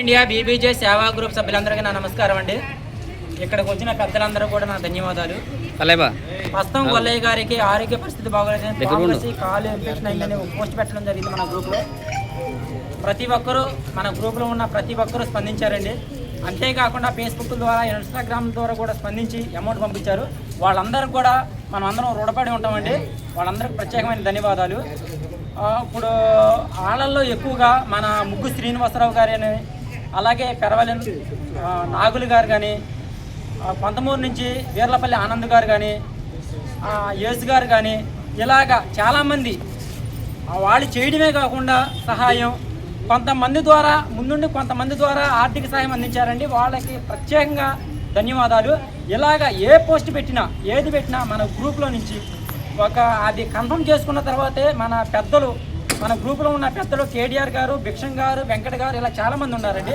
India BBJ Seva group సభ్యులందరికీ నా నమస్కారం అండి. ఇక్కడికి వచ్చిన పెద్దలందరూ కూడా నా ధన్యవాదాలు. ప్రస్తుతం గొల్లయ్య గారికి ఆరోగ్య పరిస్థితి బాగోలేదని. కాంగ్రెస్ కాలు ఇన్ఫెక్షన్ అయిందని పోస్ట్ పెట్టడం జరిగింది మన గ్రూప్లో ప్రతి ఒక్కరూ మన గ్రూప్లో ఉన్న ప్రతి ఒక్కరూ స్పందించారండి. అంతేకాకుండా ఫేస్బుక్ ద్వారా ఇన్స్టాగ్రామ్ ద్వారా కూడా స్పందించి అమౌంట్ పంపించారు. వాళ్ళందరికీ కూడా మనం అందరం రుణపడి ఉంటామండి. వాళ్ళందరికీ ప్రత్యేకమైన ధన్యవాదాలు. ఇప్పుడు ఆళ్ళల్లో ఎక్కువగా మన ముగ్గు శ్రీనివాసరావు గారు అని అలాగే పెరవలి నాగులు గారు కానీ పంతమూరు నుంచి వీర్లపల్లి ఆనంద్ గారు కానీ యేసు గారు కానీ ఇలాగా చాలామంది వాళ్ళు చేయడమే కాకుండా సహాయం కొంతమంది ద్వారా ముందుండి కొంతమంది ద్వారా ఆర్థిక సహాయం అందించారండి. వాళ్ళకి ప్రత్యేకంగా ధన్యవాదాలు. ఇలాగ ఏ పోస్ట్ పెట్టినా ఏది పెట్టినా మన గ్రూప్లో నుంచి ఒక అది కన్ఫర్మ్ చేసుకున్న తర్వాతే మన పెద్దలు మన గ్రూప్లో ఉన్న పెద్దలు కేటీఆర్ గారు భిక్షం గారు వెంకట గారు ఇలా చాలామంది ఉన్నారండి.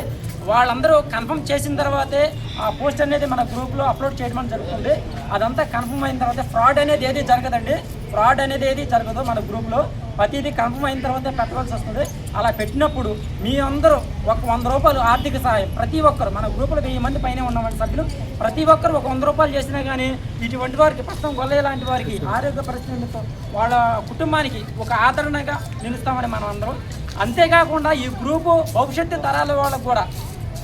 వాళ్ళందరూ కన్ఫర్మ్ చేసిన తర్వాతే ఆ పోస్ట్ అనేది మన గ్రూప్లో అప్లోడ్ చేయడం జరుగుతుంది. అదంతా కన్ఫర్మ్ అయిన తర్వాత ఫ్రాడ్ అనేది ఏది జరగదండి. ఫ్రాడ్ అనేది ఏది జరగదు మన గ్రూప్లో ప్రతిదీ కన్ఫర్మ్ అయిన తర్వాత పెట్టవలసి వస్తుంది. అలా పెట్టినప్పుడు మీ అందరూ ఒక వంద రూపాయలు ఆర్థిక సహాయం. ప్రతి ఒక్కరు మన గ్రూపులో వెయ్యి మంది పైన ఉన్నవాడి సభ్యులు ప్రతి ఒక్కరు ఒక వంద రూపాయలు చేసినా కానీ ఇటువంటి వారికి ప్రస్తుతం గొల్లయ్య లాంటి వారికి ఆరోగ్య పరిస్థితులతో వాళ్ళ కుటుంబానికి ఒక ఆదరణగా నిలుస్తామని మనం అందరం. అంతేకాకుండా ఈ గ్రూపు భవిష్యత్తు తరాల వాళ్ళకు కూడా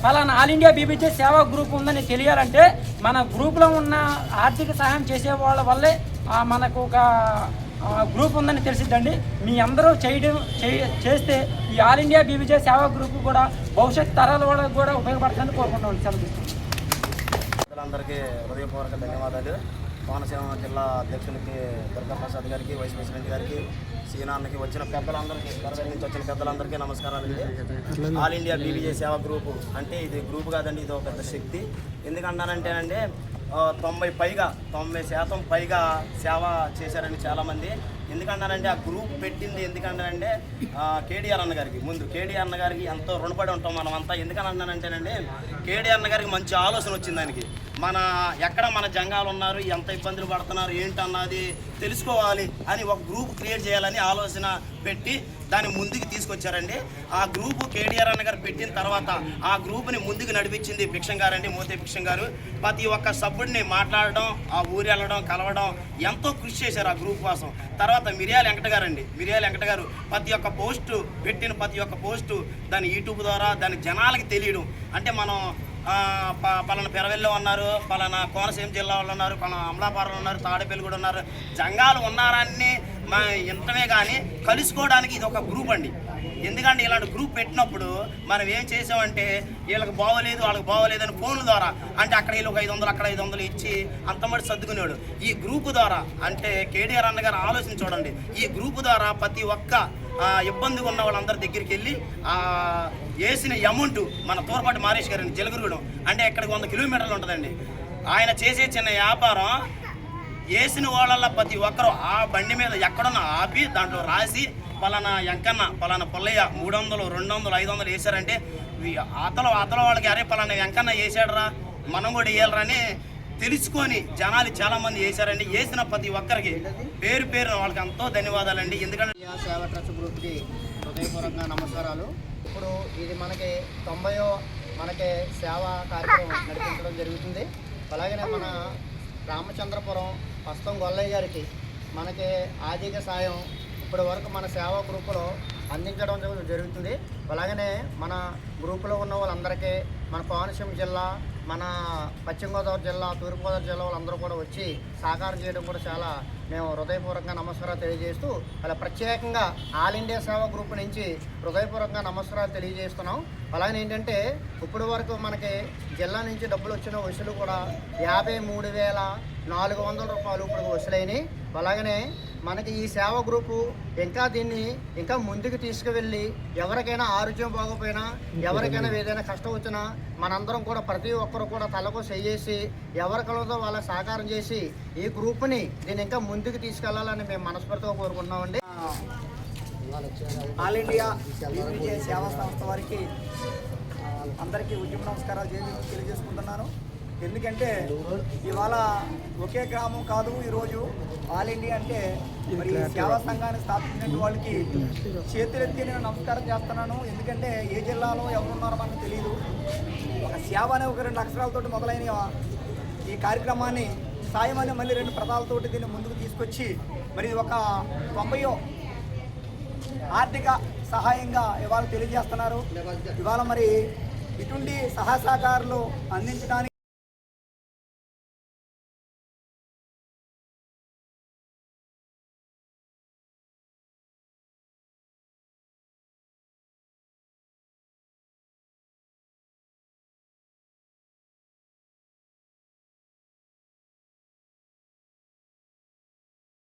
ఫలానా all India B B J Seva group ఉందని తెలియాలంటే మన గ్రూప్లో ఉన్న ఆర్థిక సహాయం చేసే వాళ్ళ వల్లే మనకు ఒక గ్రూప్ ఉందని తెలిసిద్దండి. మీ అందరూ చేయడం చేయ- చేస్తే ఈ all India B B J Seva group కూడా భవిష్యత్ తరాల వాళ్ళకి కూడా ఉపయోగపడుతుందని కోరుకుంటున్నాను సెలవు తీసుకుంటాను. హృదయపూర్వక ధన్యవాదాలు. కోనసీమ జిల్లా అధ్యక్షులకి దుర్గాప్రసాద్ గారికి వైస్ ప్రెసిడెంట్ గారికి సీనాన్నకి వచ్చిన పెద్దలందరికీ కరవేలి నుంచి వచ్చిన పెద్దలందరికీ నమస్కారాలండి. All India B B J Seva group అంటే ఇది గ్రూప్ కాదండి ఇది ఒక పెద్ద శక్తి. ఎందుకంటానంటేనండి తొంభై పైగా తొంభై శాతం పైగా సేవ చేశారండి చాలామంది. ఎందుకంటారంటే ఆ గ్రూప్ పెట్టింది ఎందుకంటానంటే కేడీఆర్ అన్న గారికి. ముందు కేడీఆర్ అన్న గారికి ఎంతో రుణపడి ఉంటాం మనం అంతా ఎందుకని అన్నానంటేనండి కేడీఆర్ అన్న గారికి మంచి ఆలోచన వచ్చింది దానికి మన ఎక్కడ మన జంగాలు ఉన్నారు ఎంత ఇబ్బందులు పడుతున్నారు ఏంటన్నది తెలుసుకోవాలి అని ఒక గ్రూప్ క్రియేట్ చేయాలని ఆలోచన పెట్టి దాన్ని ముందుకు తీసుకొచ్చారండి. ఆ గ్రూపు కేడీఆర్ అన్న గారు పెట్టిన తర్వాత ఆ గ్రూప్ని ముందుకు నడిపించింది భిక్షం గారండి మోతే భిక్షం గారు ప్రతి ఒక్క సభ్యుడిని మాట్లాడడం ఆ ఊరు వెళ్ళడం కలవడం ఎంతో కృషి చేశారు ఆ గ్రూప్ కోసం. తర్వాత మిరియాల వెంకట గారు అండి మిరియాల వెంకట గారు ప్రతి ఒక్క పోస్టు పెట్టిన ప్రతి ఒక్క పోస్టు దాని యూట్యూబ్ ద్వారా దాని జనాలకి తెలియడం. అంటే మనం పలానా పెరవెల్లో ఉన్నారు పలానా కోనసీమ జిల్లా వాళ్ళు ఉన్నారు పలానా అమలాపురం ఉన్నారు తాడేపల్లి కూడా ఉన్నారు. జంగాలు ఉన్నారని మా ఇంటమే కానీ కలుసుకోవడానికి ఇది ఒక గ్రూప్ అండి. ఎందుకంటే ఇలాంటి గ్రూప్ పెట్టినప్పుడు మనం ఏం చేసామంటే వీళ్ళకి బాగోలేదు వాళ్ళకి బాగోలేదు అని ఫోన్ల ద్వారా అంటే అక్కడ వీళ్ళు ఒక ఐదు వందలు అక్కడ ఐదు వందలు ఇచ్చి అంతమటి సర్దుకునేవాడు. ఈ గ్రూప్ ద్వారా అంటే కేడీఆర్ అన్న గారు ఆలోచన చూడండి. ఈ గ్రూప్ ద్వారా ప్రతి ఒక్క ఇబ్బందిగా ఉన్న వాళ్ళందరి దగ్గరికి వెళ్ళి ఆ, వేసిన అమౌంట్ మన తోరపాటి మారేష్ గారండి జలగురుగూడెం అంటే ఇక్కడికి వంద కిలోమీటర్లు ఉంటుందండి. ఆయన చేసే చిన్న వ్యాపారం వేసిన వాళ్ళల్లో ప్రతి ఒక్కరు ఆ బండి మీద ఎక్కడున్నా ఆపి దాంట్లో రాసి పలానా ఎంకన్న పలానా పుల్లయ్య మూడు వందలు రెండు వందలు ఐదు వందలు వేసారంటే అతలు అతల వాళ్ళకి అరే పలానా వెంకన్న వేసాడరా మనం కూడా వేయాలరా అని తెలుసుకొని జనాలు చాలా మంది వేశారండి వేసిన ప్రతి ఒక్కరికి పేరు పేరు వాళ్ళకి ఎంతో ధన్యవాదాలండి. ఎందుకంటే సేవ ట్రస్ట్ గ్రూప్కి హృదయపూర్వకంగా నమస్కారాలు. ఇప్పుడు ఇది మనకి తొంభయో మనకి సేవా కార్యక్రమం నడిపించడం జరుగుతుంది. అలాగనే మన రామచంద్రపురం ప్రస్తుతం గొల్లయ్య గారికి మనకి ఆర్థిక సాయం ఇప్పటి వరకు మన సేవా గ్రూపులో అందించడం జరుగుతుంది. అలాగనే మన గ్రూపులో ఉన్న వాళ్ళందరికీ మన కోనసీమ జిల్లా మన పశ్చిమ గోదావరి జిల్లా తూర్పుగోదావరి జిల్లా వాళ్ళందరూ కూడా వచ్చి సహకారం చేయడం కూడా చాలా మేము హృదయపూర్వకంగా నమస్కారాలు తెలియజేస్తూ అలా ప్రత్యేకంగా ఆల్ ఇండియా సేవా గ్రూప్ నుంచి హృదయపూర్వకంగా నమస్కారాలు తెలియజేస్తున్నాం. అలాగే ఏంటంటే ఇప్పటి వరకు మనకి జిల్లా నుంచి డబ్బులు వచ్చిన వసూలు కూడా యాభై మూడు వేల నాలుగు వందల రూపాయలు ఇప్పుడు వసూలైనవి అలాగనే మనకి ఈ సేవ గ్రూపు ఇంకా దీన్ని ఇంకా ముందుకు తీసుకువెళ్ళి ఎవరికైనా ఆరోగ్యం బాగోపోయినా ఎవరికైనా ఏదైనా కష్టం వచ్చినా మనందరం కూడా ప్రతి ఒక్కరు కూడా తలకు చేసి ఎవరికలతో వాళ్ళకి సహకారం చేసి ఈ గ్రూప్ని దీన్ని ఇంకా ముందుకు తీసుకెళ్ళాలని మేము మనస్ఫూర్తిగా కోరుకుంటున్నామండి. ఆల్ ఇండియా సేవా సంస్థ వారికి అందరికీ ఉద్యమ నమస్కారాలు తెలియజేసుకుంటున్నాను. ఎందుకంటే ఇవాళ ఒకే గ్రామం కాదు ఈరోజు ఆల్ ఇండియా అంటే మరి సేవా సంఘాన్ని స్థాపించిన వాళ్ళకి చేతులెత్తి నేను నమస్కారం చేస్తున్నాను. ఎందుకంటే ఏ జిల్లాలో ఎవరున్నారో మనకు తెలియదు సేవ అనే ఒక రెండు అక్షరాలతోటి మొదలైన ఈ కార్యక్రమాన్ని సాయం అనే మళ్ళీ రెండు పదాలతోటి దీన్ని ముందుకు తీసుకొచ్చి మరి ఒక తొంభయో ఆర్థిక సహాయంగా ఇవాళ తెలియజేస్తున్నారు. ఇవాళ మరి ఇటువంటి సహాయ సహకారాలు అందించడానికి